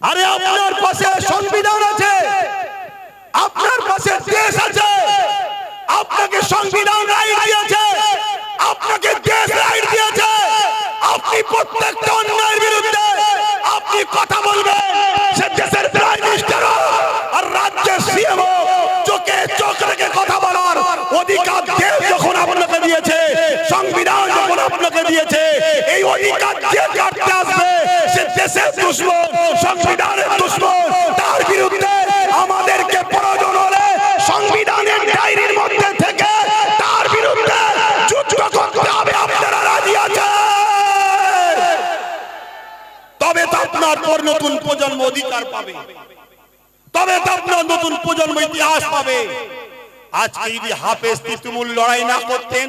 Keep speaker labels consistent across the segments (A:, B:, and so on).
A: আরে আপনার পাশে সংবিধান আছে। আপনার পাশে দেশ আছে। আপনাকে সংবিধান রাইট দিয়েছে। আপনাকে দেশ রাইট দিয়েছে। আপনি প্রত্যেকটা অন্যায়ের বিরুদ্ধে আপনি কথা বলবেন। সে দেশের প্রাইম মিনিস্টার আর রাজ্যের সিএম চোখে চোখ রেখে কথা বলার অধিকার দেশ যখন আপনাকে দিয়েছে, সংবিধান যখন আপনাকে দিয়েছে, এই অধিকার দেশের দুশ্মন, সংবিধানের দুশ্মন, তার বিরুদ্ধে আমাদেরকে প্রয়োজন হলে সংবিধানের ডায়েরির মধ্যে থেকে তার বিরুদ্ধে যুদ্ধ করতে হবে, আপনারা রাজি আছেন? তবে তো আপনার পর নতুন প্রজন্ম অধিকার পাবে। তবে তো আপনার নতুন প্রজন্ম ইতিহাস পাবে। আজকে যদি হাফেজ তিতুমুল লড়াই না করতেন,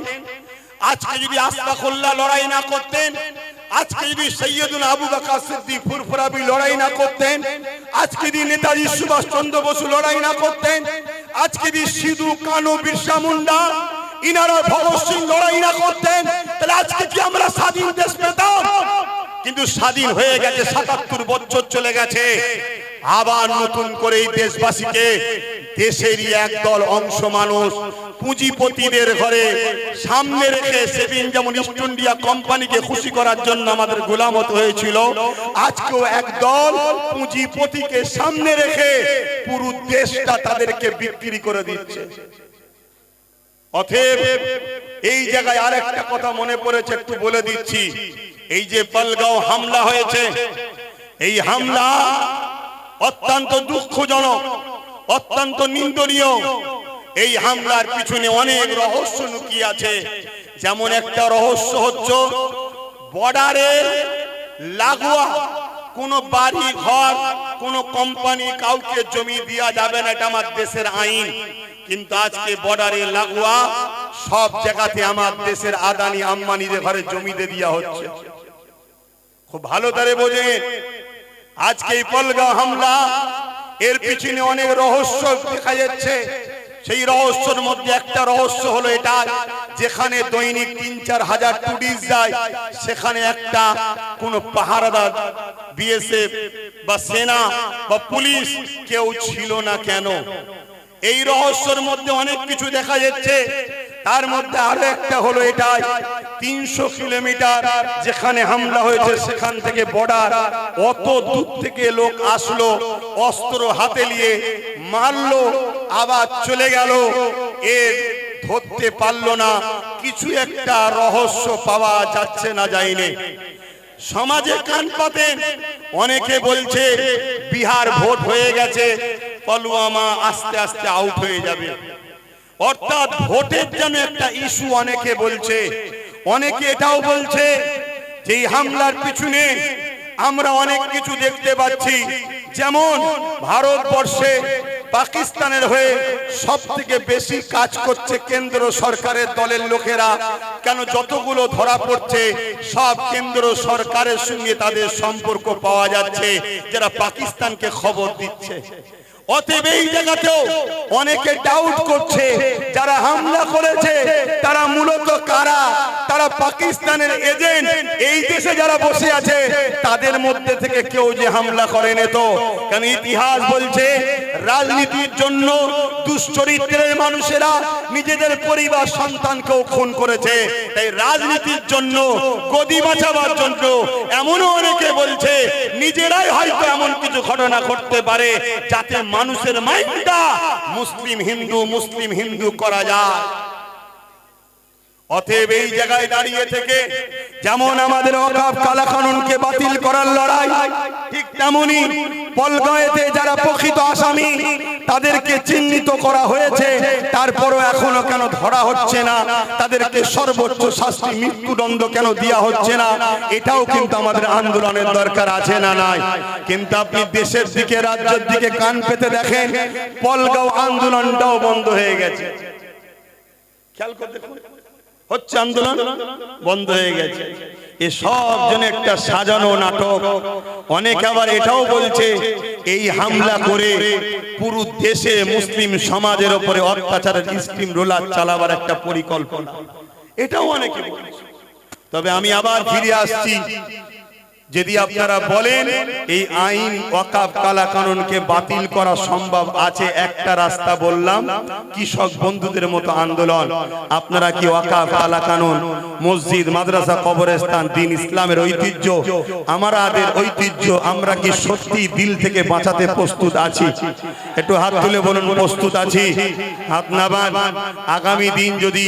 A: আজকে যদি আস্তাকুল্লাহ লড়াই না করতেন আজকে যদি সৈয়দুল আবু বাকা সিদ্দিক ফুরফুরাবি লড়াই না করতেন। আজকে যদি নেতাজি সুভাষ চন্দ্র বসু লড়াই না করতেন। আজকে যদি সিধু কানু বিরসা মুন্ডা, ইনারা ভগৎ সিং লড়াই না করতেন। তাহলে আজকে কি আমরা স্বাধীন দেশ পেতাম কিন্তু স্বাধীন হয়ে গেছে সাতাত্তর বছর চলে গেছে। আবার নতুন করে এই দেশবাসীকে দেশেরই একদল অংশ মানুষ পুঁজিপতিদের ঘরে সামনে রেখে সেদিন যেমন ইস্ট ইন্ডিয়া কোম্পানিকে খুশি করার জন্য আমাদের গোলামত হয়েছিল, আজকেও একদল পুঁজিপতিকে সামনে রেখে পুরো দেশটা তাদেরকে বিক্রি করে দিচ্ছে। অতএব এই জায়গায় আরেকটা কথা মনে পড়েছে, একটু বলে দিচ্ছি। এই যে পালগাঁও হামলা হয়েছে, এই হামলা অত্যন্ত দুঃখজনক, অত্যন্ত নিন্দনীয়। এই হামলার পিছনে অনেক রহস্য লুকিয়ে আছে। যেমন একটা রহস্য হচ্ছে, বর্ডারে লাগোয়া কোন বাড়ি ঘর কোন কোম্পানি কাউকে জমি দেওয়া যাবে না, এটা আমার দেশের আইন। কিন্তু আজকে বর্ডারে লাগোয়া সব জায়গাতে আমার দেশের আদানি আম্বানিদের ঘরে জমিতে দেওয়া হচ্ছে। খুব ভালো তারে বোঝেন। আজকে এই পলগা হামলা, এর পিছনে অনেক রহস্য দেখা যাচ্ছে। সেই রহস্যের মধ্যে একটা রহস্য হলো এটা, যেখানে দৈনিক তিন চার হাজার টুরিস্ট যায়, সেখানে একটা কোন পাহারাদার বিএসএফ বা সেনা বা পুলিশ কেউ ছিল না কেন? এই রহস্যের মধ্যে অনেক কিছু দেখা যাচ্ছে। তার মধ্যে আরও একটা হলো এটাই তিনশো কিলোমিটার যেখানে হামলা হয়েছে, সেখান থেকে বর্ডার অত দূর থেকে লোক আসলো, অস্ত্র হাতে নিয়ে মারলো, আবার চলে গেল। এর ধরতে পারল না, কিছু একটা রহস্য পাওয়া যাচ্ছে না যায়নি সমাজে কান পাতেন অনেকে বলছে, বিহার ভোট হয়ে গেছে, পলুয়ামা আস্তে আস্তে আউট হয়ে যাবে। অর্থাৎ ভোটের জন্য একটা ইস্যু অনেকে বলছে। অনেকে এটাও বলছে যে হামলার পিছনে আমরা অনেক কিছু দেখতে পাচ্ছি। যেমন ভারতবর্ষে পাকিস্তানের হয়ে সব থেকে বেশি কাজ করছে কেন্দ্র সরকারের দলের লোকেরা। কেন যতগুলো ধরা পড়ছে, সব কেন্দ্র সরকারের সঙ্গে তাদের সম্পর্ক পাওয়া যাচ্ছে, যারা পাকিস্তানকে খবর দিচ্ছে। অতএব এই জায়গাতেও অনেকে ডাউট করছে, যারা হামলা করেছে, তারা মূলত কারা? তারা পাকিস্তানের এজেন্ট এই দেশে যারা বসে আছে, তাদের মধ্যে থেকে কেউ যে হামলা করেন তো? কারণ ইতিহাস বলছে রাজনীতির জন্য দুশ্চরিত্রের মানুষেরা নিজেদের পরিবার সন্তানকেও খুন করেছে। তাই রাজনীতির জন্য, গদি বাঁচাবার জন্য এমনও অনেকে বলছে, নিজেরাই হয়তো এমন কিছু ঘটনা ঘটতে পারে যাতে মানুষের মাইন্ডটা মুসলিম হিন্দু মুসলিম হিন্দু করা যায়। অতএব এই জায়গায় দাঁড়িয়ে থেকে যেমন আমাদের অকাপ কালা কানুনকে বাতিল করার লড়াই, ঠিক তেমনি পলগাঁয়েতে যারা প্রকৃত আসামি, তাদেরকে চিহ্নিত করা হয়েছে। তারপরও এখনও কেন ধরা হচ্ছে না? তাদেরকে সর্বোচ্চ শাস্তি, মৃত্যুদণ্ড কেন দেওয়া হচ্ছে না? এটাও কিন্তু আমাদের আন্দোলনের দরকার আছে না নাই? কিন্তু আপনি দেশের দিকে, রাজ্যের দিকে কান পেতে দেখেন, পলগাঁও আন্দোলনটাও বন্ধ হয়ে গেছে। খেয়াল করে দেখুন। হচ্ছে আন্দোলন বন্ধ হয়ে গেছে। এ সব জন একটা সাজানো নাটক। অনেক আবার এটাও বলছে, এই হামলা করে পুরো দেশে মুসলিম সমাজের ওপরে অত্যাচারের স্টিম রোলার চালাবার একটা পরিকল্পনা। এটাও অনেকে বলছে। তবে আমি আবার ফিরে আসছি। যদি আপনারা বলেন, এই আইন ওয়াকাফ কালা কানুনকে বাতিল করা সম্ভব আছে, একটা রাস্তা বললাম, কৃষক বন্ধুদের মতো আন্দোলন। আপনারা কি ওয়াকাফ কালা কানুন মসজিদ, মাদ্রাসা, কবরস্থান, দিন ইসলামের ঐতিহ্য আমাদের ঐতিহ্য, আমরা কি সত্যি দিল থেকে বাঁচাতে প্রস্তুত আছি? একটু হাত তুলে বলুন, প্রস্তুত আছি? হাত নাবান আগামী দিন যদি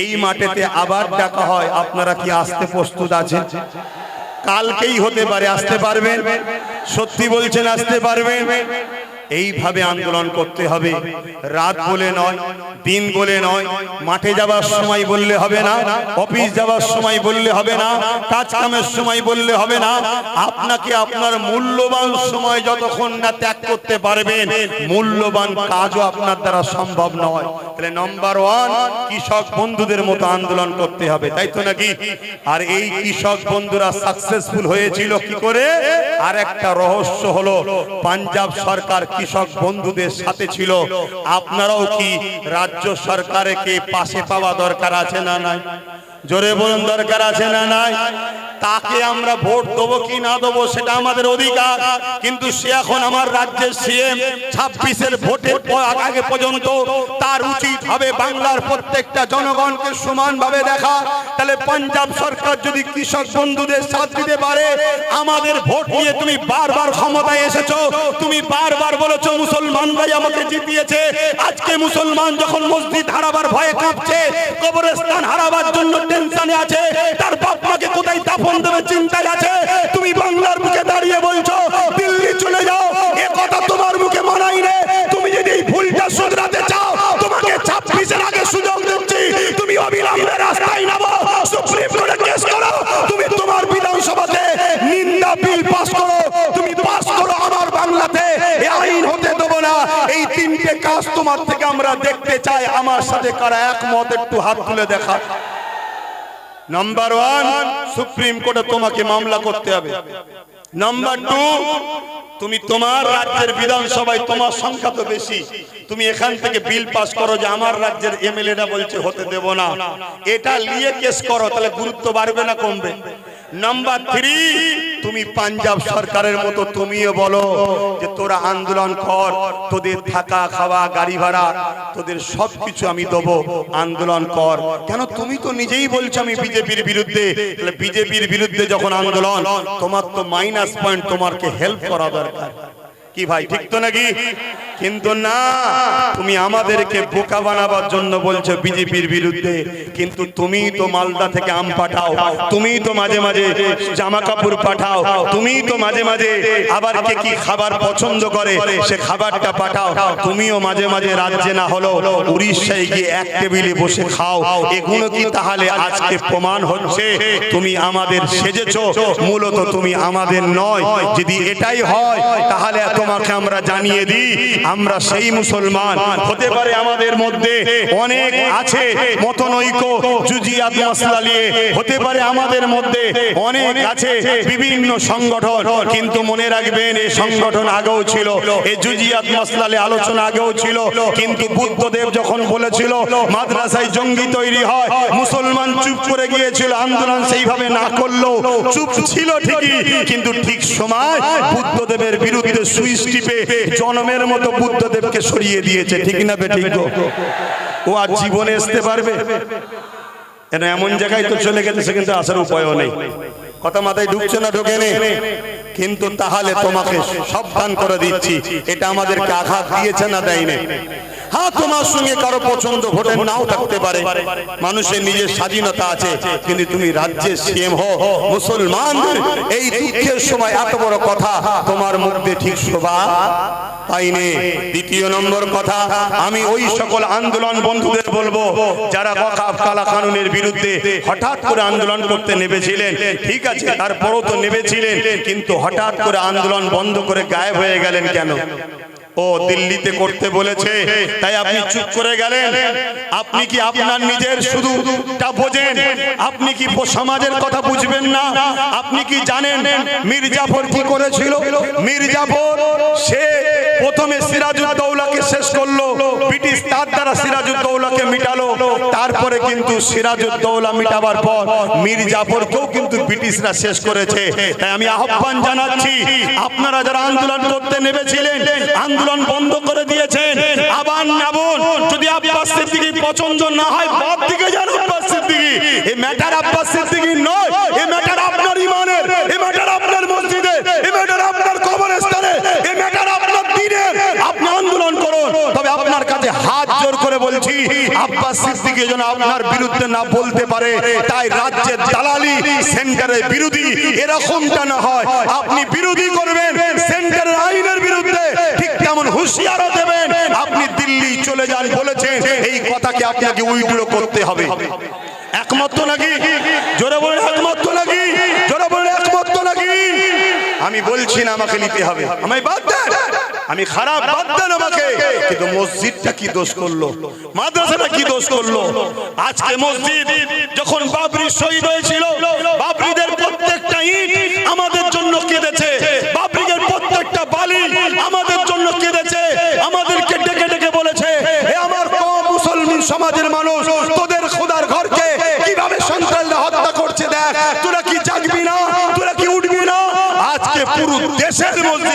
A: এই মাঠেতে আবার ডাকা হয়, আপনারা কি আসতে প্রস্তুত আছেন? কালকেই হতে পারে আসতে পারবেন। সত্যি বলছেন আসতে পারবেন। এইভাবে আন্দোলন করতে হবে। রাত বলে নয়, দিন বলে নয়, মাঠে যাবার সময় বললে হবে না, অফিস যাবার সময় বললে হবে না, কাজ কামের সময় বললে হবে না। আপনাকে আপনার মূল্যবান সময় যতক্ষণ না ত্যাগ করতে পারবেন, মূল্যবান কাজও আপনার দ্বারা সম্ভব নয়। তাহলে নম্বর ওয়ান কৃষক বন্ধুদের মতো আন্দোলন করতে হবে, তাই তো নাকি? আর এই কৃষক বন্ধুরা সাকসেসফুল হয়েছিল কি করে? আর একটা রহস্য হলো, পাঞ্জাব সরকার কৃষক বন্ধুদের সাথে ছিল। আপনারাও কি রাজ্য সরকারকে পাশে পাওয়া দরকার আছে না নাই? জোরে বলুন, দরকার আছে না নাই? তাকে আমরা ভোট দেবো কি না দেবো সেটা আমাদের অধিকার। কিন্তু সে এখন আমার রাজ্যের সিএম ছাব্বিশের ভোটের আগে পর্যন্ত তার উচিত হবে বাংলার প্রত্যেকটা জনগণকে সমানভাবে দেখা। তাহলে পাঞ্জাব সরকার যদি কৃষক বন্ধুদের সাথ দিতে পারে, আমাদের ভোট নিয়ে তুমি বারবার ক্ষমতায় এসেছ। তুমি বারবার বলেছ, মুসলমানরাই আমাকে জিতিয়েছে। আজকে মুসলমান যখন মসজিদ হারাবার ভয়ে কাঁপছে, কবরস্থান হারাবার জন্য টেনশনে আছে, তার বাপ মাকে কোথায় দাফন দেবে চিন্তায় আছে তুমি বাংলার মুখে দাঁড়িয়ে বলছো, দিল্লি চলে যাও। এ কথা তোমার মুখে মানাই রে তুমি যদি এই ভুলটা শুধরাতে চাও, তোমাকে ছাব্বিশের আগে সুযোগ দিচ্ছি। তুমি অবিলম্বে রাস্তায় নামো, সুপ্রিম কোর্টে কেস করো। তুমি তোমার বিধানসভাতে নিন্দা, বিল পাস করো। তুমি পাস করো আমার বাংলাতে। এ আইন হতে দেবো না। এই তিনটে কাজ তোমার থেকে আমরা দেখতে চাই। আমার সাথে কারা একমত? একটু হাত তুলে দেখা নাম্বার ওয়ান সুপ্রিম কোর্টে তোমাকে মামলা করতে হবে। নাম্বার টু তুমি তোমার রাজ্যের বিধানসভায় তোমার সংখ্যা তো বেশি। তুমি এখান থেকে বিল পাস করো যে আমার রাজ্যের এমএলএরা বলছে হতে দেব না। এটা নিয়ে কেস করো, তাহলে গুরুত্ব বাড়বে না কমবে। নাম্বার থ্রি তুমি পাঞ্জাব সরকারের মতো তুমিও বলো যে তোরা আন্দোলন কর, তোদের থাকা খাওয়া, গাড়ি ভাড়া, তোদের সব কিছু আমি দেব, আন্দোলন কর। কেন তুমি তো নিজেই বলছো আমি বিজেপির বিরুদ্ধে? তাহলে বিজেপির বিরুদ্ধে যখন আন্দোলন, তোমার তো মাইনাস পয়েন্ট তোমারকে হেল্প করা দরকার। কি ভাই, ঠিক তো নাকি? কিন্তু না, তুমি আমাদেরকে বোকা বানাবার জন্য বলছো বিজেপির বিরুদ্ধে। কিন্তু তুমি তো মালদা থেকে আম পাঠাও, তুমি তো মাঝে মাঝে জামা কাপড় পাঠাও, তুমি তো মাঝে মাঝে আবার কে কি খাবার পছন্দ করে, সে খাবারটা পাঠাও। তুমিও মাঝে মাঝে রাজ্যে না হলো উড়িষ্যায় গিয়ে এক টেবিলে বসে খাও। এগুলো কি তাহলে আজকে প্রমাণ হচ্ছে? তুমি আমাদের সেজেছো, মূলত তুমি আমাদের নয়। যদি এটাই হয়, তাহলে তোমাকে আমরা জানিয়ে দিই, আমরা সেই মুসলমান। হতে পারে আমাদের মধ্যে অনেক আছে নিয়ে। হতে পারে আমাদের মধ্যে অনেক আছে বিভিন্ন সংগঠন। কিন্তু মনে রাখবেন এই সংগঠন আগেও ছিল এই জুজিয়াত মাসলালে আলোচনা আগেও ছিল। কিন্তু বুদ্ধদেব যখন বলেছিল, মাদ্রাসায় জঙ্গি তৈরি হয়, মুসলমান চুপ করে গিয়েছিল, আন্দোলন সেইভাবে না করল চুপ ছিল ঠিকই। কিন্তু ঠিক সময় বুদ্ধদেবের বিরুদ্ধে টিপে জনমের মতো বুদ্ধদেবকে সরিয়ে দিয়েছে, ঠিক না বে? ও আর জীবনে আসতে পারবে? এটা এমন জায়গায় তো চলে গেছে, সেখানে তো আসার উপায়ও নেই। কথা মাথায় ঢুকছে না, ঢোকে নেই কিন্তু তাহলে তোমাকে সাবধান করে দিচ্ছি, এটা আমাদেরকে আঘাত দিয়েছে না দেয়নি? হ্যাঁ তোমার সঙ্গে কারও পছন্দ ভোটের নাও থাকতে পারে। মানুষের নিজের স্বাধীনতা আছে, কিন্তু তুমি রাজ্যের সিএম হো মুসলমান এই দুঃখের সময় এত বড় কথা তোমার মধ্যে ঠিক শোভা পাইনি দ্বিতীয় নম্বর কথা, আমি ওই সকল আন্দোলন বন্ধুদের বলব, যারা ওয়াকাফ কালা কানুনের বিরুদ্ধে হঠাৎ করে আন্দোলন করতে নেমেছিলেন, ঠিক আছে, তারপরও তো নেমেছিলেন, কিন্তু হঠাৎ করে আন্দোলন বন্ধ করে গায়েব হয়ে গেলেন কেন? ও দিল্লিতে করতে বলেছে, তাই আপনি চুপ করে গেলেন। আপনি কি আপনার নিজের শুধু বোঝেন? আপনি কি সমাজের কথা বুঝবেন না? আপনি কি জানেন মির্জাফর কি করেছিল? মির্জাফর, সে প্রথমে সিরাজউদ্দৌলাকে শেষ করল, ব্রিটিশ তার দ্বারা সিরাজউদ্দৌলাকে মিটালো। তারপরে কিন্তু সিরাজউদ্দৌলা মিটাবার পর মীর জাফরকেও কিন্তু ব্রিটিশরা শেষ করেছে। তাই আমি আহ্বান জানাচ্ছি, আপনারা যারা আন্দোলন করতে নেমেছিলেন, আন্দোলন বন্ধ করে দিয়েছেন, আবার নাবুন যদি আব্বাস সিদ্দিকী পছন্দ না হয় বাদ দিকে যান আব্বাস সিদ্দিকী। এই ম্যাটার আব্বাস সিদ্দিকী নয় এই ম্যাটার আপনার ইমানের এই ম্যাটার আপনার মসজিদের এই ম্যাটার আপনার কবরস্থানে এই ম্যাটার আপনার দিনের আপনি আন্দোলন করুন তবে আপনার কাছে হাত জোর করে বলছি আব্বাস সিদ্দিকী যেন আপনার বিরুদ্ধে না বলতে পারে, তাই রাজ্যের দালালি সেন্টারের বিরোধী এরকমটা না হয়। আপনি বিরোধী করবেন, সেন্টারের আইনের বিরুদ্ধে ঠিক তেমন হুঁশিয়ারও দেবেন। আপনি দিল্লি চলে যান বলেছেন, এই কথাকে আপনাকে উইড্রো করতে হবে। একমত তো নাকি? জোরে বলে একমত তো নাকি? জোরে বলে একমত তো নাকি? আমি বলছি না, আমাকে নিতে হবে। আমায় বাদ দেন? আমি খারাপ বাদ দেন আমাকে। কিন্তু মসজিদটা কি দোষ করল? মাদ্রাসাটা কি দোষ করল? আজকে মসজিদ যখন বাবরি শহীদ হয়েছিল বাবরিদের প্রত্যেকটা ইট আমাদের জন্য কেঁদেছে। বাবরিদের প্রত্যেকটা বালি আমাদের জন্য কেঁদেছে। আমাদেরকে ডেকে ডেকে বলেছে হে আমার কম মুসলমান সমাজের মানুষ তোদের খোদার ঘরকে কীভাবে সন্তানরা হত্যা করছে দেখ? তোরা কি জাগবি না? তোরা কি উঠবি না? আজকে পুরো দেশের করতে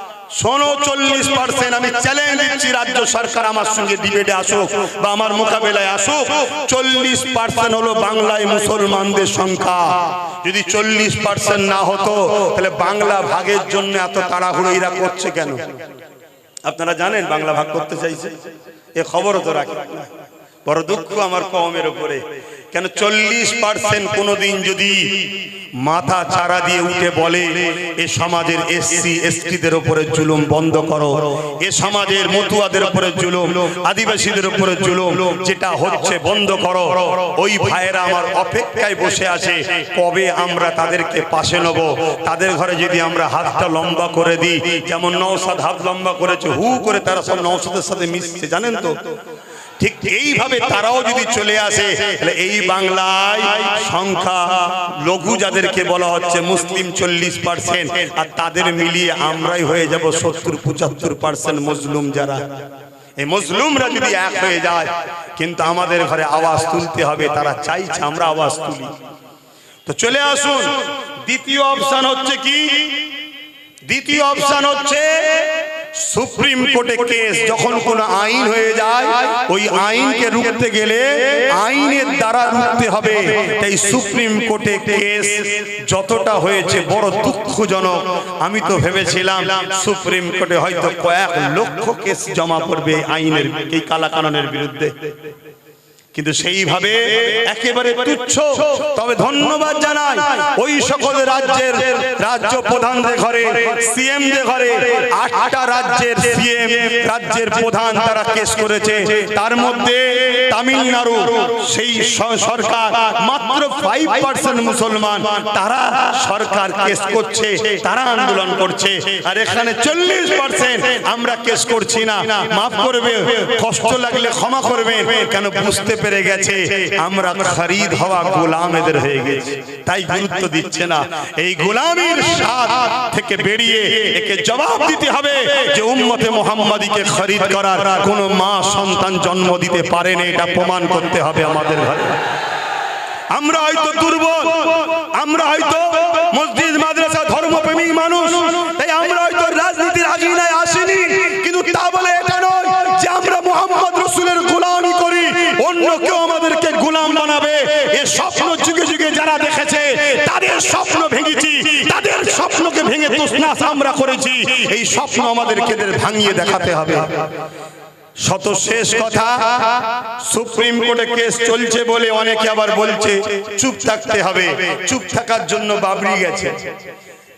A: শোনো, চল্লিশ পার্সেন্ট আমি চ্যালেঞ্জ দিচ্ছি রাজ্য সরকার আমার সঙ্গে ডিবেটে আসুক বা আমার মোকাবেলায় আসুক। চল্লিশ পার্সেন্ট হলো বাংলায় মুসলমানদের সংখ্যা। যদি চল্লিশ পার্সেন্ট না হতো, তাহলে বাংলা ভাগের জন্য এত তাড়াহুড়ো এরা করছে কেন? আপনারা জানেন বাংলা ভাগ করতে চাইছে? এ খবরও তো রাখি। বড় দুঃখ আমার কমের উপরে। কেন চল্লিশ পার্সেন্ট কোনোদিন যদি মাথা চারা দিয়ে উঠে বলে, এ সমাজের এসসি, এসটিদের উপরে জুলুম বন্ধ করো। এ সমাজের মতুয়াদের উপরে জুলুম, আদিবাসীদের উপরে জুলুম, যেটা হচ্ছে বন্ধ করো। ওই ভাইয়েরা আমার অপেক্ষায় বসে আছে, কবে আমরা তাদেরকে পাশে নেব? তাদের ঘরে যদি আমরা হাতটা লম্বা করে দিই, যেমন নৌসাদ হাত লম্বা করেছে, হু করে তারা সব নৌসাদের সাথে মিশছে, জানেন তো? ঠিক এইভাবে তারাও যদি চলে আসে তাহলে এই বাংলায় সংখ্যা লঘু যাদেরকে বলা হচ্ছে মুসলিম চল্লিশ পার্সেন্ট আর তাদের মিলিয়ে আমরাই হয়ে যাব সত্তর পঁচাত্তর পার্সেন্ট মুসলিম যারা। এই মুসলিমরা যদি এক হয়ে যায় কিন্তু আমাদের ঘরে আওয়াজ তুলতে হবে তারা চাইছে আমরা আওয়াজ তুলি। তো চলে আসুন দ্বিতীয় অপশন হচ্ছে কি? দ্বিতীয় অপশন হচ্ছে সুপ্রিম কোর্টে কেস যখন কোন আইন হয়ে যায়, ওই আইনকে রুখতে গেলে আইনের দ্বারা রুখতে হবে। তাই সুপ্রিম কোর্টে কেস যতটা হয়েছে বড় দুঃখজনক। আমি তো ভেবেছিলাম সুপ্রিম কোর্টে হয়তো কয়েক লক্ষ কেস জমা পড়বে আইনের, এই কালাকাননের বিরুদ্ধে। কিন্তু সেইভাবে একেবারে তুচ্ছ। তবে ধন্যবাদ জানাই ওই সকল রাজ্যের রাজ্য প্রধানদের ঘরে সিএম যে ঘরে, আটটা রাজ্যের সিএম রাজ্যের প্রধান তারা কেস করেছে। তার মধ্যে তামিলনাড়ু, সেই সরকার, মাত্র ফাইভ পার্সেন্ট মুসলমান তারা সরকার কেস করছে, তারা আন্দোলন করছে। আর এখানে চল্লিশ পার্সেন্ট আমরা কেস করছি না। মাফ করবে, কষ্ট লাগলে ক্ষমা করবেন কেন বুঝতে পেরে গেছে। আমরা খরিদ হওয়া গোলাম এদের হয়ে গেছে। তাই গুরুত্ব দিচ্ছে না। এই গোলামের স্বাদ থেকে বেরিয়ে একে জবাব দিতে হবে যে উম্মতে মোহাম্মদীকে খরিদ করার কোনো মা সন্তান জন্ম দিতে পারেনি, এটা প্রমাণ করতে হবে আমাদের ঘরে। আমরা হয়তো দুর্বল, আমরা হয়তো স্বপ্ন যুগে যুগে যারা দেখেছে, তাদের স্বপ্ন ভেঙেছি, তাদের স্বপ্নকে ভেঙে তোষনা আমরা করেছি। এই স্বপ্ন আমাদেরকে কেদের ভাঙিয়ে দেখাতে হবে। শত শেষ কথা, সুপ্রিম কোর্টে কেস চলছে বলে অনেকে আবার বলছে, চুপ থাকতে হবে। চুপ থাকার জন্য বাবরি গেছে।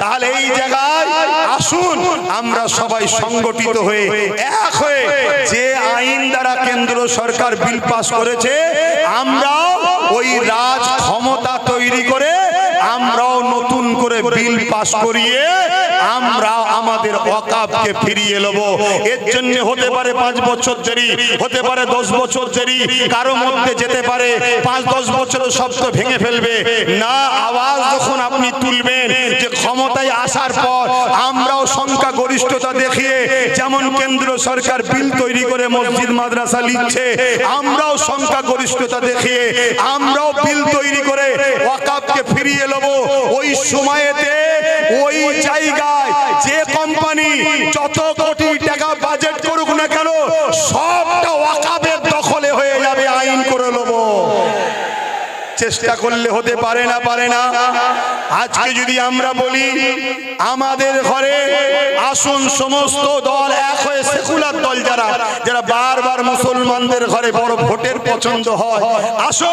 A: তাহলে এই জায়গায় আসুন, আমরা সবাই সংগঠিত হয়ে এক হয়ে যে আইন দ্বারা কেন্দ্র সরকার বিল পাস করেছে, আমরা ওই রাজ ক্ষমতা তৈরি করে করে বিল পাস করিয়ে আমরা আমাদের অকাপকে ফিরিয়ে নেব। এর জন্য হতে পারে পাঁচ বছর দেরি হতে পারে দশ বছর দেরি কারও মধ্যে যেতে পারে পাঁচ দশ বছর সব তো ভেঙে ফেলবে। না আওয়াজ যখন আপনি তুলবেন যে ক্ষমতায় আসার পর আমরাও সংখ্যা গরিষ্ঠতা দেখিয়ে যেমন কেন্দ্র সরকার বিল তৈরি করে মসজিদ মাদ্রাসা লিখছে আমরাও সংখ্যা গরিষ্ঠতা দেখিয়ে আমরাও বিল তৈরি করে ওয়াকাবকে ফিরিয়ে নেব। ওই সময়েতে ওই জায়গায় যে কোম্পানি যত কোটি টাকা বাজেট করুক না কেন সবটা ওয়াকাবের দখলে হয়ে যাবে আইন করে নেব চেষ্টা করলে হতে পারে না পারে না। আজকে যদি আমরা বলি, আমাদের ঘরে আসুন সমস্ত দল এক হয়ে সেকুলার দল যারা যারা বারবার মুসলমানদের ঘরে বড় ভোটের পছন্দ হয়, আসো,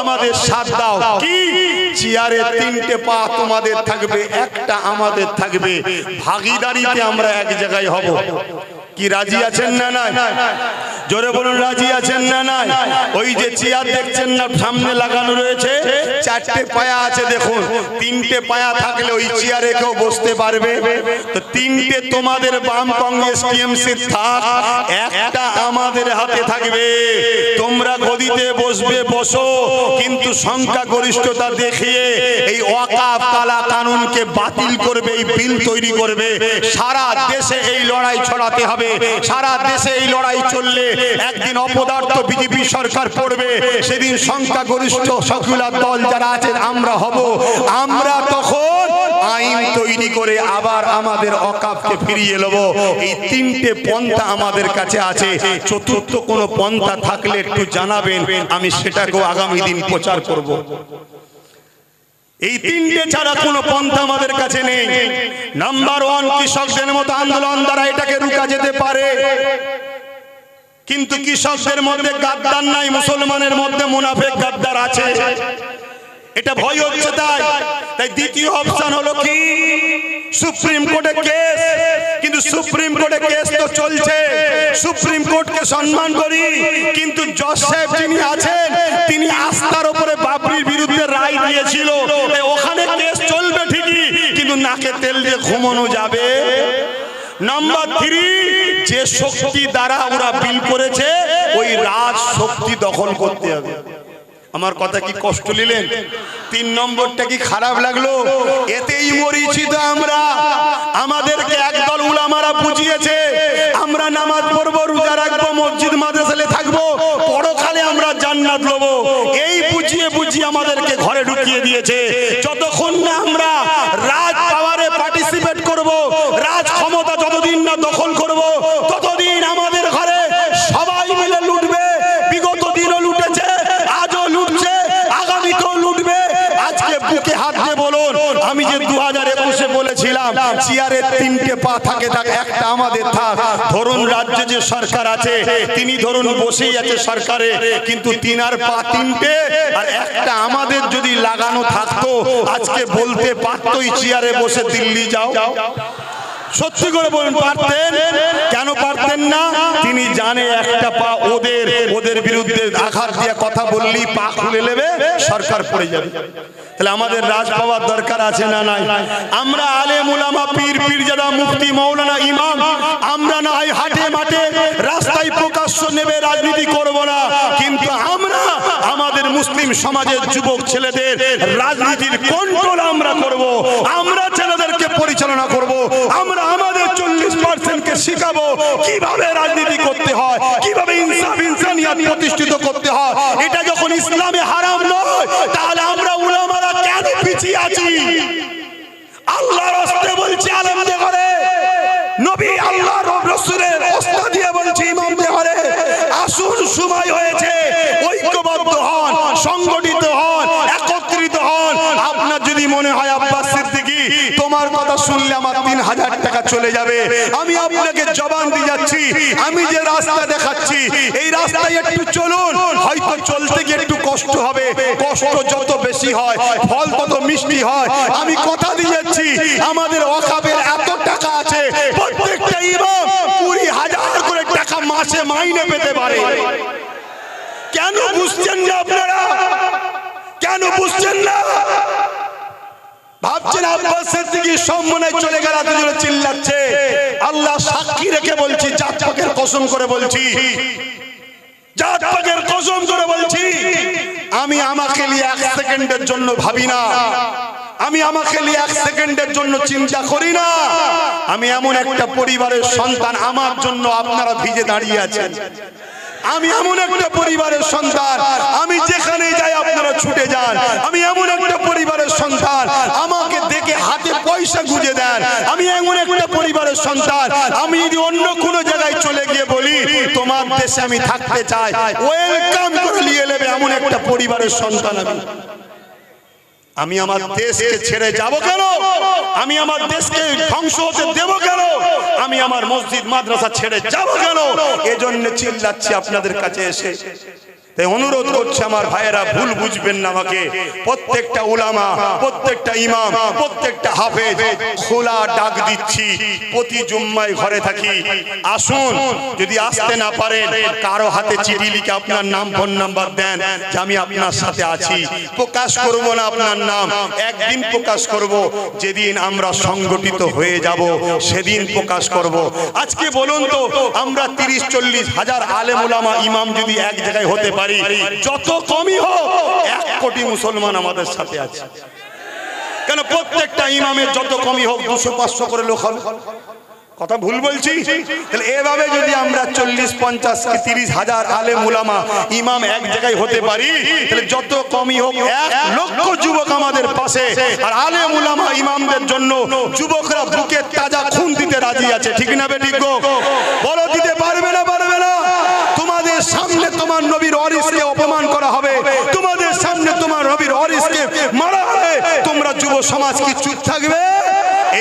A: আমাদের সাথ দাও। কি? চেয়ারে তিনটে পা তোমাদের থাকবে, একটা আমাদের থাকবে। ভাগিদারিতে আমরা এক জায়গায় হব। কি রাজি আছেন না না জোরে বলুন, রাজি আছেন না না ওই যে চেয়ার দেখছেন না, সামনে লাগানো রয়েছে। চারটে পায়া আছে, দেখুন। তিনটে পায়া থাকলে ওই চেয়ারে কেউ বসতে পারবে। তো তিনটে তোমাদের বাম কংগ্রেস টিএমসি থাক, একটা আমাদের হাতে থাকবে। তোমরা গদিতে বসবে, বসো, কিন্তু সংখ্যা গরিষ্ঠতা দেখিয়ে এই ওয়াকাফ কালা কানুনকে বাতিল করবে, এই বিল তৈরি করবে। সারা দেশে এই লড়াই ছড়াতে হবে। সারা দেশে এই লড়াই চললে একদিন অপদার্থ বিজেপি সরকার পড়বে। সেদিন সংখ্যা গরিষ্ঠ সকুলার দল যারা আছে আমরা হব। আমরা তখন আইন তৈরি করে আবার আমাদের অকাপকে ফিরিয়ে নেব এই তিনটে পন্থা আমাদের কাছে আছে। চতুর্থ কোনো পন্থা থাকলে একটু জানাবেন আমি সেটাকেও আগামী দিন প্রচার করব। এই তিনটে ছাড়া কোনো পন্থা আমাদের কাছে নেই। নাম্বার ওয়ান কৃষকদের মতো আন্দোলন দ্বারা এটাকে রুকা যেতে পারে। কিন্তু কৃষকদের মধ্যে গাদ্দার নাই, মুসলমানের মধ্যে মুনাফেক গাদ্দার আছে। এটা ভয় হচ্ছে তাই। তাই দ্বিতীয় অপশন হলো কি? সুপ্রিম কোর্টে কেস। কিন্তু সুপ্রিম কোর্টে কেস তো চলছে। সুপ্রিম কোর্টকে সম্মান করি। কিন্তু জজ সাহেব যিনি আছেন, তিনি আস্থার উপরে বাবরির বিরুদ্ধে রায় দিয়েছিল। ওখানে কেস ঠিকই কিন্তু নাকে তেল দিয়ে ঘুমানো যাবে। নাম্বার থ্রি যে শক্তি দ্বারা ওরা বিল করেছে, ওই রাজ শক্তি দখল করতে হবে। আমার কথা কি কষ্ট নিলেন? তিন নম্বরটা কি খারাপ লাগল? এতেই মরিছি তো আমরা। আমাদেরকে একদল উলামারা বুঝিয়েছে, আমরা নামাজ পড়ব, রোজা রাখব, মসজিদ, মাদ্রাসালে থাকব, পরকালে আমরা জান্নাত লবো। এই বুঝিয়ে বুঝিয়ে আমাদেরকে ঘরে ঢুকিয়ে দিয়েছে। যতক্ষণ না আমরা রাজ পাওয়ারে পার্টিসিপেট করব রাজ ক্ষমতা যতদিন না দখল করব ততদিন আমাদের ঘরে সবাই মিলে লুটবে বিগত দিনও লুটেছে আজও লুটছে আগামীতেও লুটবে আজকে বুকে হাত দিয়ে বলুন আমি যে দু হাজার একুশে বলেছিলাম চেয়ারের তিনটে পা থাকে থাক একটা আমাদের থাক। ধরুন রাজ্যে যে সরকার আছে, তিনি ধরুন বসেই আছে সরকারে, কিন্তু তিনার পা তিনটে, আর একটা আমাদের যদি লাগানো থাকতো, আজকে বলতে পারতোই চেয়ারে বসে দিল্লি যাও। সত্যি করে বলুন, পারতেন? কেন পারতেন না? তিনি জানে একটা পা ওদের ওদের বিরুদ্ধে আঘাত দিয়ে কথা বললেই পা খুলে নেবে, সরকার পড়ে যাবে। আমাদের রাজ পাওয়ার দরকার আছে না নাই? আমরা আলে মুলামা পীর পীর যারা মৌলানা ইমাম, আমরা না হয় হাটে মাঠে, রাস্তায় প্রকাশ্য নেবে রাজনীতি করব না। কিন্তু আমরা, আমাদের মুসলিম সমাজের যুবক ছেলেদের রাজনীতির কন্ট্রোল আমরা করব। আমরা ছেলেদেরকে পরিচালনা করব আমরা আমাদের চল্লিশ পার্সেন্টকে শিখাবো কীভাবে রাজনীতি করতে হয়, কীভাবে ইনসাফ ইনসানিয়াত প্রতিষ্ঠিত করতে হয়। এটা যখন ইসলামে হারাম নয়, তাহলে আমরা উলামারা কেন পিছিয়ে আছি? আল্লাহ রাস্তে বলছি আলেমদের ঘরে নবী আল্লাহ রসুলের ওস্তাদ দিয়ে বলছি ইমামদের ঘরে আসুন, সময় হয়েছে, ঐক্যবদ্ধ হন, সংগঠিত হন একত্রিত হন আপনার যদি মনে হয় আব্বাস সিদ্দিকী তোমার কথা শুনলে আমার তিন হাজার টাকা চলে যাবে। আমি আপনাকে জবান দিয়ে যাচ্ছি। আমি যে রাস্তা দেখাচ্ছি, এই রাস্তায় একটু চলুন। হয়তো চলতে গিয়ে একটু কষ্ট হবে। কষ্ট যত বেশি হয়, ফল তত মিষ্টি হয়। আমি কথা দিয়ে যাচ্ছি, আমাদের অকাবের এত টাকা আছে, প্রত্যেকটা ইমাম কুড়ি হাজার করে টাকা মাসে মাইনে পেতে পারে। কেন বুঝছেন না আপনারা? কেন বুঝছেন না? ভাবছেন আব্বাস সিদ্দিকী সম্মানে চলে গেল, দুজনে চিল্লাচ্ছে। আল্লাহ সাক্ষী রেখে বলছি জাত পাকের কসম করে বলছি। জাত পাকের কসম করে বলছি। আমি আমাকে নিয়ে এক সেকেন্ডের জন্য ভাবি না। আমি আমাকে নিয়ে এক সেকেন্ডের জন্য চিন্তা করি না। আমি এমন একটা পরিবারের সন্তান আমার জন্য আপনারা ভিজে দাঁড়িয়ে আছেন। আমি এমন একটা পরিবারের সন্তান। আমি যেখানে যাই আপনারা ছুটে যান। আমি এমন একটা পরিবারের সন্তান। আমাকে দেখে হাতে পয়সা গুঁজে দেন। আমি এমন একটা পরিবারের সন্তান। আমি যদি অন্য কোনো জায়গায় চলে গিয়ে বলি, তোমার দেশে আমি থাকতে চাই। ওয়েলকাম করে নিয়ে নেবে এমন একটা পরিবারের সন্তান আমি। আমি আমার দেশকে ছেড়ে যাব কেন? আমি আমার দেশকে ধ্বংস হতে দেব কেন? আমি আমার মসজিদ, মাদ্রাসা ছেড়ে যাব কেন? এজন্য চিল্লাচ্ছি আপনাদের কাছে এসে। তাই অনুরোধ করছে আমার ভাইয়েরা, ভুল বুঝবেন না আমাকে। প্রত্যেকটা উলামা, প্রত্যেকটা ইমাম, প্রত্যেকটা হাফেজ, খোলা ডাক দিচ্ছি, প্রতি জুম্মায় ঘরে থাকি। আসুন, যদি আসতে না পারেন, কারও হাতে চিঠি লিখে আপনার নাম, ফোন নাম্বার দেন, যে আমি আপনার সাথে আছি। প্রকাশ করব না আপনার নাম, একদিন প্রকাশ করব, যেদিন আমরা সংগঠিত হয়ে যাব, সেদিন প্রকাশ করব। আজকে বলুন তো, আমরা তিরিশ, চল্লিশ হাজার আলেম উলামা, ইমাম যদি এক জায়গায় হতে পারি যত কমই হোক, এক কোটি মুসলমান আমাদের সাথে আছে। কেন প্রত্যেকটা ইমামের যত কমই হোক, দুশো, পাঁচশো করে লোক হবে। কথা ভুল বলছি? তাহলে এভাবে যদি আমরা চল্লিশ, পঞ্চাশ কি তিরিশ হাজার আলে মুলামা ইমাম এক জায়গায় হতে পারি, তাহলে যত কমই হোক, এক লক্ষ যুবক আমাদের পাশে। আর আলে মুলামা ইমামদের জন্য যুবকরা বুকে তাজা খুন দিতে রাজি আছে। ঠিক না বেঠিক গো? বলো দিতে পারবে না পারবে না। তোমাদের সামনে তোমার নবীর অরিসকে অপমান করা হবে। তোমাদের সামনে তোমার নবীর অরিসকে মারা হবে। তোমরা যুব সমাজ কি চুপ থাকবে?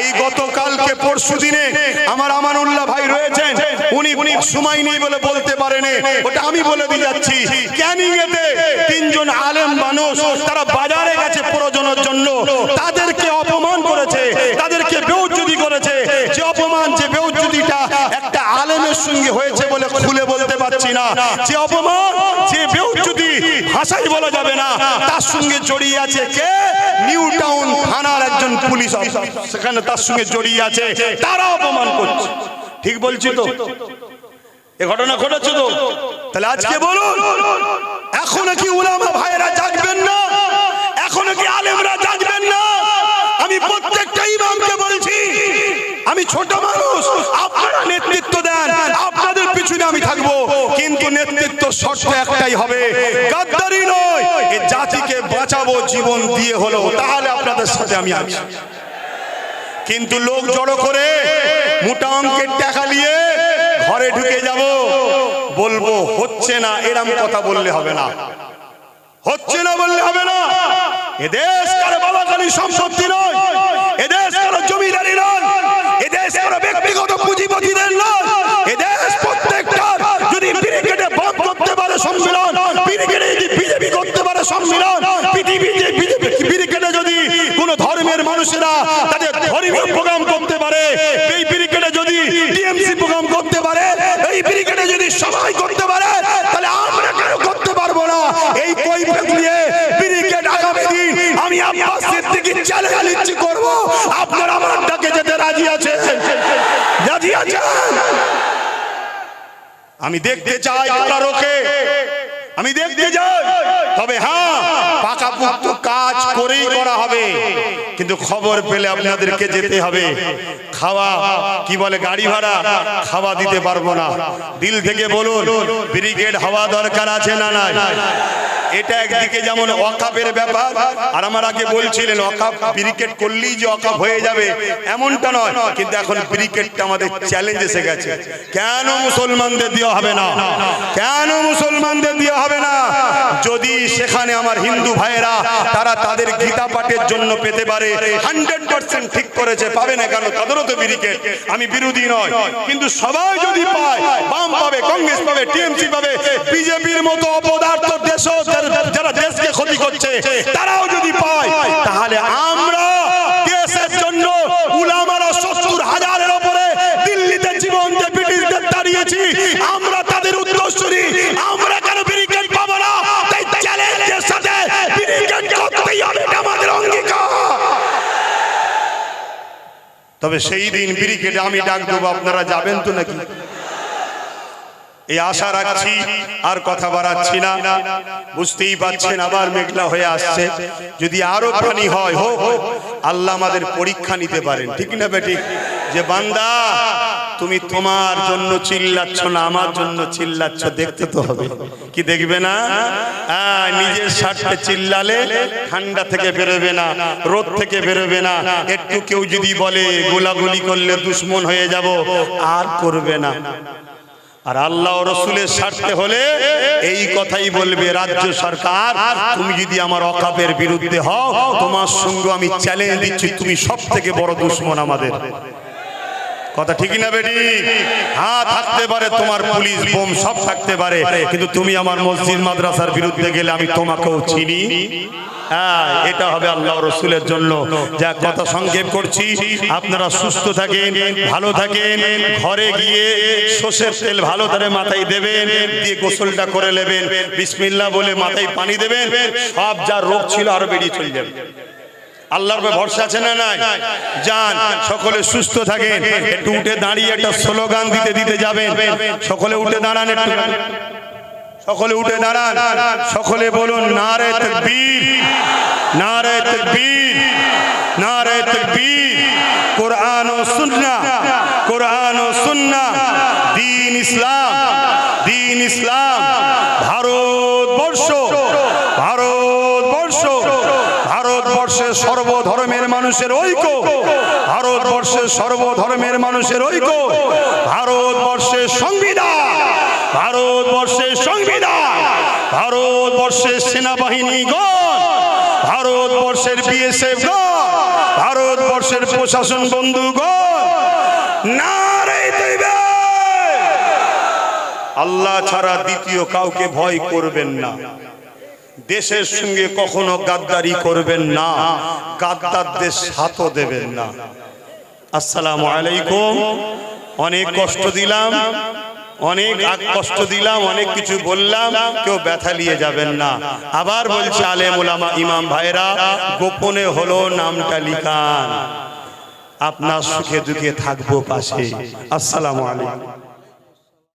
A: এই গতকালকে পরশু দিনে আমার আমানুল্লাহ ভাই রয়েছেন। উনি উনি সময় নেই বলে বলতে পারেন। ওটা আমি বলে দিয়ে যাচ্ছি। ক্যানিং এতে তিনজন আলেম মানুষ তারা বাজারে গেছে প্রয়োজনের জন্য। তাদেরকে অপমান করেছে। তাদেরকে বেউজ্জুদি করেছে। যে অপমান, যে বেউজ্জুদিটা একটা আলেমের সঙ্গে হয়েছে বলে খুলে পারছি না। যে অপমান, যে বেউজ্জুদি ভাষাই বলা যাবে না, তার সঙ্গে জড়িয়ে আছে কে? নিউ টাউন থানার একজন পুলিশ অফিসার। সেখানে তার সঙ্গে জড়িয়ে আছে, তারা অপমান করছে। ঠিক বলছি তো? এ ঘটনা ঘটেছে তো? তাহলে আজকে বলুন, এখনও কি উলামা ভাইরা জাগবেন না? এখনও কি আলেমরা জাগবেন না? আমি প্রত্যেকটা ইমামকে বলছি, আমি ছোট মানুষ, আপনারা নেতৃত্ব দেন আপনাদের পিছনে আমি থাকব, কিন্তু নেতৃত্ব শর্ত একটাই হবে, গাদ্দারি নয়। এ জাতিকে বাঁচাবো, জীবন দিয়ে হলো তাহলে আপনাদের সাথে আমি আছি। কিন্তু লোক জড়ো করে মোটা অঙ্কের টাকা নিয়ে ঘরে ঢুকে যাব। বলব, হচ্ছে না, এরম কথা বললে হবে না। হচ্ছে না বললে হবে না। এদেশ কারও বাবাকালী সম্পত্তি নয়। এদেশ কারও জমিদারি নয় এদেশ কারও ব্যক্তিগত পুঁজিপতিদের নয় এদেশ প্রত্যেকটা যদি ব্রিগেডে বন্ধ করতে পারে সম্মেলন যদি বিজেপি করতে পারে সম্মেলন যদি কোন ধর্মের মানুষেরা তাদের ধর্মীয় প্রোগ্রাম করতে পারে, এই ব্রিগেডে যদি টিএমসি প্রোগ্রাম করতে পারে, এই যদি সবাই করতে পারে, তাহলে আমরা কেন করতে পারব না? এই কৈফিয়ত নিয়ে ব্রিগেড আগামী দিন আমি আব্বাস সিদ্দিকী চ্যালেঞ্জ নিচ্ছি, করব। আপনারা আমার ডাকে যেতে রাজি আছেন? রাজি আছেন? আমি দেখতে চাই কারারোকে আমি দেখতে যাই। তবে হ্যাঁ পাকা পুক্ত কাজ করেই করা হবে। কিন্তু খবর পেলে আপনাদেরকে যেতে হবে। খাওয়া, কি বলে গাড়ি ভাড়া? খাওয়া দিতে পারব না। দিল থেকে বলুন, ব্রিগেড হওয়া দরকার আছে না নাই? এটা একদিকে যেমন অকাপের ব্যাপার, আর আমার আগে বলছিলেন অকাপ ব্রিকেট করলেই যে অকাপ হয়ে যাবে, এমনটা নয়। কিন্তু এখন ব্রিকেটটা আমাদের চ্যালেঞ্জ এসে গেছে। কেন মুসলমানদের দেওয়া হবে না? কেন মুসলমানদের দেওয়া হবে না? যদি সেখানে আমার হিন্দু ভাইয়েরা, তারা তাদের গীতা পাঠের জন্য পেতে পারে হান্ড্রেড পার্সেন্ট ঠিক করেছে, পাবে না কেন? তাদেরও তো ব্রিকেট আমি বিরোধী নয়। কিন্তু সবাই যদি পায়, বাম পাবে, কংগ্রেস পাবে, টিএমসি পাবে, বিজেপির মতো অপদার্থ দেশও যারা- দেশকে ক্ষতি করছে তারাও যদি পায় তাহলে আমরা দেশের জন্য উলামারা সত্তর হাজারের ওপরে দিল্লিতে জীবন দিয়ে ব্রিটিশদের দাঁড়িয়েছি। আমরা তাদের উত্তরসূরি আমরা কেন ব্রিগেড পাবো না? তাই চ্যালেঞ্জের সাথে ব্রিগেড করতেই হবে আমাদের অঙ্গীকার। তবে সেই দিন ব্রিগেডে আমি ডাক দেবো আপনারা যাবেন তো নাকি? এই আশা রাখছি আর কথা বাড়াচ্ছি না। বুঝতেই পারছেন আবার মেঘলা হয়ে আসছে। যদি আরও পানি হয় হোক আল্লাহ আমাদের পরীক্ষা নিতে পারেন। ঠিক না বেটি? যে বান্দা তুমি তোমার জন্য চিল্লাচ্ছ না আমার জন্য চিল্লাচ্ছ দেখতে তো হবে। কি দেখবে না? হ্যাঁ, নিজের স্বার্থে চিল্লালে ঠান্ডা থেকে বেরোবে না রোদ থেকে বেরোবে না। একটু কেউ যদি বলে গোলাগুলি করলে দুশ্মন হয়ে যাব আর করবে না। আর আল্লাহ রসুলের স্বার্থে হলে এই কথাই বলবে রাজ্য সরকার, তুমি যদি আমার অকাপের বিরুদ্ধে হও, তোমার সঙ্গে আমি চ্যালেঞ্জ দিচ্ছি, তুমি সব থেকে বড় দুশ্মন আমাদের। কথা ঠিকই না, বেটি? হ্যাঁ থাকতে পারে তোমার পুলিশ বোম, সব থাকতে পারে। কিন্তু তুমি আমার মসজিদ মাদ্রাসার বিরুদ্ধে গেলে আমি তোমাকেও চিনি। হ্যাঁ এটা হবে আল্লাহ রসুলের জন্য। যা কথা সংক্ষেপ করছি। আপনারা সুস্থ থাকেন, ভালো থাকেন, ঘরে গিয়ে সর্ষের তেল ভালো করে মাথায় দেবেন, দিয়ে গোসলটা করে নেবেন। বিসমিল্লাহ বলে মাথায় পানি দেবেন, সব যা রোগ ছিল আরও বেরিয়ে চলে যাবে। আল্লাহর উপর ভরসা আছে না নাই? যান, সকলে সুস্থ থাকেন। একটু উঠে দাঁড়িয়ে একটা স্লোগান দিতে দিতে যাবেন। সকলে উঠে দাঁড়ান একটু। সকলে উঠে দাঁড়ান। সকলে বলুন, নারে তকবীর নারে তকবীর নারে তকবীর। কোরআন ও সুন্নাহ, কোরআন ও সুন্নাহ। দ্বীন ইসলাম দ্বীন ইসলাম। ভারতবর্ষ ভারতবর্ষ ভারতবর্ষের সর্বধর্মের মানুষের ঐক্য। ভারতবর্ষের সর্বধর্মের মানুষের ঐক্য। ভারতবর্ষের সংবিধান। ভারতবর্ষের সংবিধান। ভারতবর্ষের সেনাবাহিনী গণ। ভারতবর্ষের বিএসএফ গণ। ভারতবর্ষের প্রশাসন বন্ধুগণ নারে দেবে আল্লাহ ছাড়া দ্বিতীয় কাউকে ভয় করবেন না। দেশের সঙ্গে কখনো গাদ্দারি করবেন না, গাদ্দারদের সাথও দেবেন না। আসসালামু আলাইকুম। অনেক কষ্ট দিলাম, অনেক কষ্ট দিলাম, অনেক কিছু বললাম, কেউ ব্যথা নিয়ে যাবেন না। আবার বলছে আলেম ওলামা ইমাম ভাইরা, গোপনে হলো নামটা লিখান। আপনার সুখে দুঃখে থাকব পাশে। আসসালামু আলাইকুম।